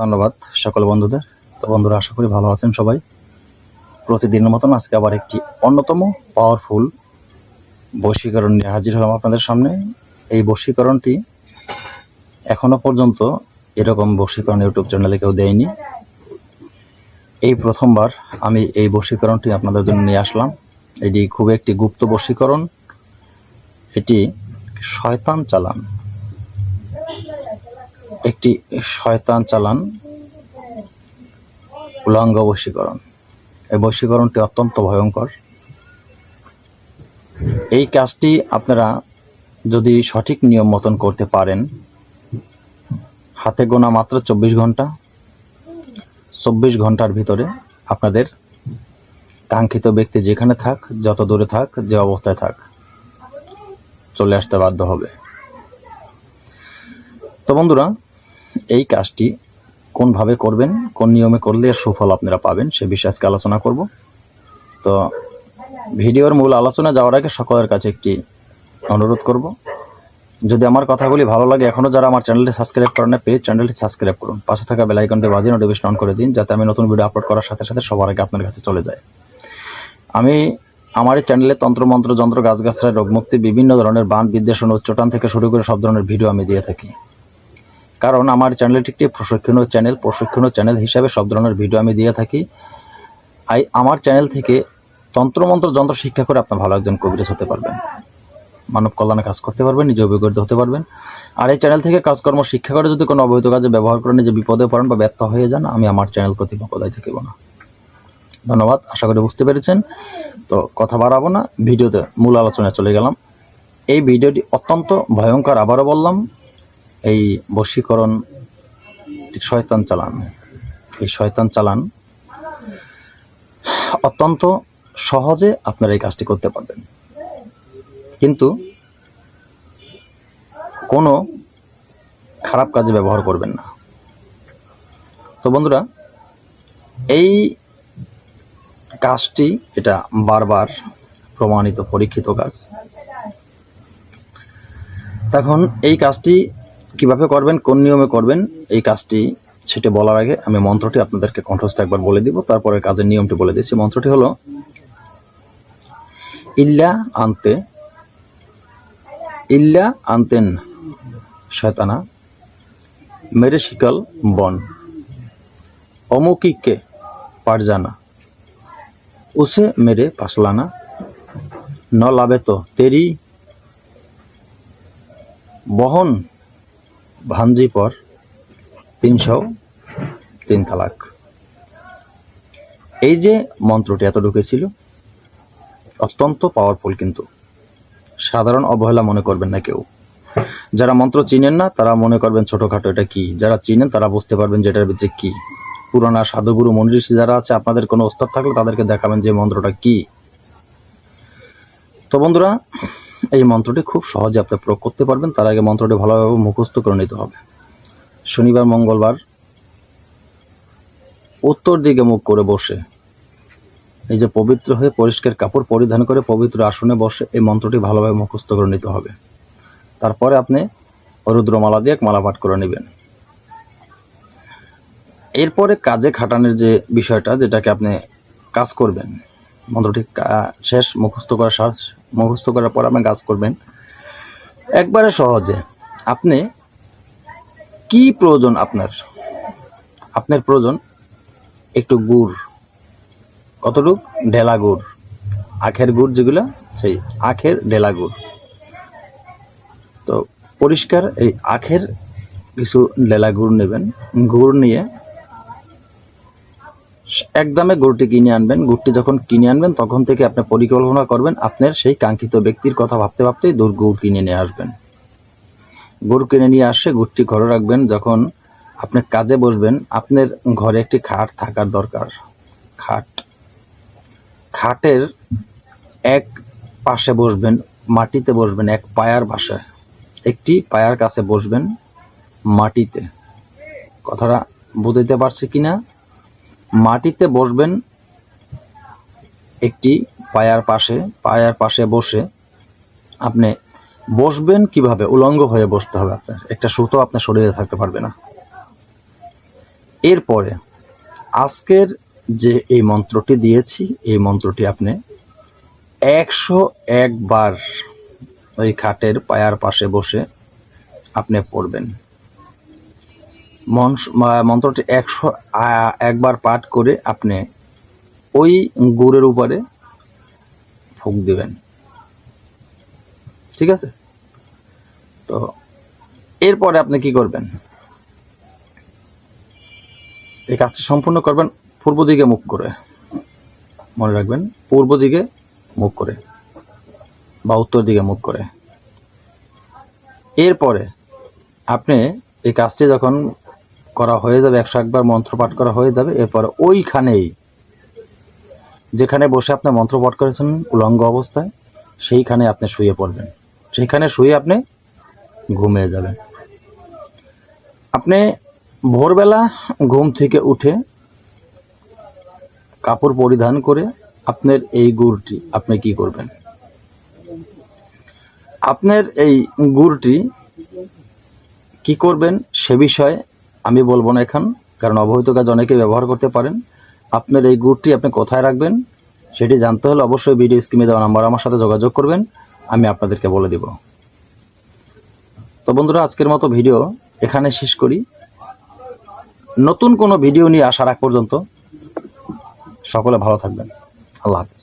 ধন্যবাদ সকল বন্ধুদের। তো বন্ধুরা, আশা করি ভালো আছেন সবাই। প্রতিদিনের মতন আজকে আবার একটি অন্যতম পাওয়ারফুল বশীকরণ নিয়ে হাজির হলাম আপনাদের সামনে। এই বশীকরণটি এখনও পর্যন্ত এরকম বশীকরণ ইউটিউব চ্যানেলে কেউ দেয়নি। এই প্রথমবার আমি এই বশীকরণটি আপনাদের জন্য নিয়ে আসলাম। এটি খুব একটি গুপ্ত বশীকরণ। এটি শয়তান চালান। একটি শয়তান চালান উলঙ্গ বশীকরণ। এই বশীকরণটি অত্যন্ত ভয়ঙ্কর। এই কাজটি আপনারা যদি সঠিক নিয়ম মতন করতে পারেন, হাতে গোনা মাত্র চব্বিশ ঘণ্টা, চব্বিশ ঘণ্টার ভিতরে আপনাদের কাঙ্ক্ষিত ব্যক্তি যেখানে থাক, যত দূরে থাক, যে অবস্থায় থাক, চলে আসতে বাধ্য হবে। তো বন্ধুরা এই কাজটি কোনভাবে করবেন, কোন নিয়মে করলে সুফল আপনারা পাবেন, সে বিষয়ে আজকে আলোচনা করব। তো ভিডিওর মূল আলোচনা যাওয়ার আগে সকলের কাছে একটি অনুরোধ করব। যদি আমার কথাগুলি ভালো লাগে এখনও যারা আমার চ্যানেলটি সাবস্ক্রাইব করেন না পেজ চ্যানেলটি সাবস্ক্রাইব করুন। পাশে থাকা বেল আইকনটি বাজিয়ে নোটিফিকেশন অন করে দিন, যাতে আমি নতুন ভিডিও আপলোড করার সাথে সাথে সবার আগে আপনার কাছে চলে যায়। আমি আমার এই চ্যানেলে তন্ত্রমন্ত্র যন্ত্র গাছগাছড়ায় রোগমুক্তি, বিভিন্ন ধরনের বান বিদ্বেষণ উচ্চটান থেকে শুরু করে সব ধরনের ভিডিও আমি দিয়ে থাকি। কারণ আমার চ্যানেলটি একটি প্রশিক্ষণীয় চ্যানেল প্রশিক্ষণীয় চ্যানেল হিসাবে সব ধরনের ভিডিও আমি দিয়ে থাকি। আই আমার চ্যানেল থেকে তন্ত্রমন্ত্র, যন্ত্র শিক্ষা করে আপনার ভালো একজন কবিরাজ হতে পারবেন। মানব কল্যাণে কাজ করতে পারবেন, নিজে অভিজ্ঞতা হতে পারবেন। আর এই চ্যানেল থেকে কাজকর্ম শিক্ষা করে যদি কোনো অবৈধ কাজে ব্যবহার করে নিজে বিপদে পড়েন বা ব্যর্থ হয়ে যান, আমি আমার চ্যানেল কর্তৃপক্ষ দায় থাকিব না। ধন্যবাদ, আশা করি বুঝতে পেরেছেন। তো কথা বাড়াবো না, ভিডিওতে মূল আলোচনায় চলে গেলাম। এই ভিডিওটি অত্যন্ত ভয়ঙ্কর, আবারও বললাম। এই বশীকরণ শয়তান চালান। এই শয়তান চালান অত্যন্ত সহজে আপনারা এই কাজটি করতে পারবেন। কিন্তু কোনো খারাপ কাজে ব্যবহার করবেন না। তো বন্ধুরা, এই কাজটি এটা বারবার প্রমাণিত, পরীক্ষিত কাজ। তখন এই কাজটি কীভাবে করবেন, কোন নিয়মে করবেন, এই কাজটি সেটা বলার আগে আমি মন্ত্রটি আপনাদেরকে কণ্ঠস্থ একবার বলে দিব, তারপরে কাজের নিয়মটি বলে দিচ্ছি। মন্ত্রটি হলো, ইল্লা আনতে, ইল্লা আনতেন শয়তানা, মেরে শিকল বন অমুকিকে পার জানা উসে মেরে পাসলানা ন লাভে তো তেরি বহন ভাঞ্জি পর তিনশো তিন তালাক এই যে মন্ত্রটি এত ঢুকেছিল অত্যন্ত পাওয়ারফুল কিন্তু। সাধারণ অবহেলা মনে করবেন না কেউ। যারা মন্ত্র চিনেন না, তারা মনে করবেন ছোটখাটো এটা কি। যারা চিনেন, তারা বুঝতে পারবেন যে এটার ভিতরে কি। পুরানা সাধুগুরু মনীষী যারা আছে, আপনাদের কোনো ওস্তাদ থাকলে তাদেরকে দেখাবেন যে মন্ত্রটা কি। তো বন্ধুরা এই মন্ত্রটি খুব সহজে আপনি প্রয়োগ করতে পারবেন। তার আগে মন্ত্রটি ভালোভাবে মুখস্থ করে নিতে হবে। শনিবার, মঙ্গলবার উত্তর দিকে মুখ করে বসে, এই যে পবিত্র হয়ে পরিষ্কার কাপড় পরিধান করে পবিত্র আসনে বসে, এই মন্ত্রটি ভালোভাবে মুখস্থ করে নিতে হবে। তারপরে আপনি রুদ্রমালা দিয়ে এক মালা পাঠ করে নেবেন। এরপরে কাজে খাটানোর যে বিষয়টা, যেটাকে আপনি কাজ করবেন মন্ত্রটি শেষ মুখস্থ করা শেষ মুখস্থ করার পর আপনি কাজ করবেন। একবারে সহজে, আপনি কি প্রয়োজন আপনার? আপনার প্রয়োজন একটু গুড়। কতটুক? ঢেলা গুড়। আখের গুড় যেগুলো, সেই আখের ঢেলা গুড়। তো পরিষ্কার এই আখের কিছু ঢেলা গুড় নেবেন। গুড় নিয়ে একদমে গরুটি কিনে আনবেন। গুড়টি যখন কিনে আনবেন, তখন থেকে আপনি পরিকল্পনা করবেন, আপনার সেই কাঙ্ক্ষিত ব্যক্তির কথা ভাবতে ভাবতেই দূর গরু কিনে নিয়ে আসবেন। গরু কিনে নিয়ে আসে গুড়টি ঘরে রাখবেন, যখন আপনি কাজে বসবেন, আপনার ঘরে একটি খাট থাকার দরকার। খাট, খাটের এক পাশে বসবেন, মাটিতে বসবেন, এক পায়ার পাশে। একটি পায়ার কাছে বসবেন মাটিতে। কথাটা বুঝতে পারছে কিনা? মাটিতে বসবেন একটি পায়ার পাশে পায়ার পাশে বসে আপনি বসবেন কীভাবে? উলঙ্গ হয়ে বসতে হবে আপনার। একটা সুতো আপনার শরীরে থাকতে পারবে না। এরপরে আজকের যে এই মন্ত্রটি দিয়েছি, এই মন্ত্রটি আপনি একশো একবার ওই খাটের পায়ার পাশে বসে আপনি পড়বেন। মন- মন্ত্রটি একশো একবার পাঠ করে আপনি ওই গুড়ের উপরে ফুক দিবেন। ঠিক আছে? তো এরপরে আপনি কি করবেন? এই কাজটি সম্পূর্ণ করবেন পূর্ব দিকে মুখ করে। মনে রাখবেন, পূর্ব দিকে মুখ করে বা উত্তর দিকে মুখ করে। এরপরে আপনি এই কাজটি যখন করা হয়ে যাবে, একশো একবার মন্ত্র পাঠ করা হয়ে যাবে। এরপর ওইখানেই, যেখানে বসে আপনি মন্ত্র পাঠ করেছেন উলঙ্গ অবস্থায়, সেইখানে আপনি শুয়ে পড়বেন। সেইখানে শুয়ে আপনি ঘুমিয়ে যাবেন। আপনি ভোরবেলা ঘুম থেকে উঠে কাপড় পরিধান করে আপনার এই গুড়টি আপনি কি করবেন? আপনার এই গুড়টি কি করবেন? সে বিষয়ে আমি বলব না এখন, কারণ অবহিত কাজ অনেকে ব্যবহার করতে পারেন। আপনার এই গুড়টি আপনি কোথায় রাখবেন, সেটি জানতে হলে অবশ্যই ভিডিও স্ক্রিনে দেওয়া নাম্বার আমার সাথে যোগাযোগ করবেন, আমি আপনাদেরকে বলে দিব। তো বন্ধুরা, আজকের মতো ভিডিও এখানে শেষ করি। নতুন কোনো ভিডিও নিয়ে আসার আগ পর্যন্ত সকলে ভালো থাকবেন। আল্লাহ হাফিজ।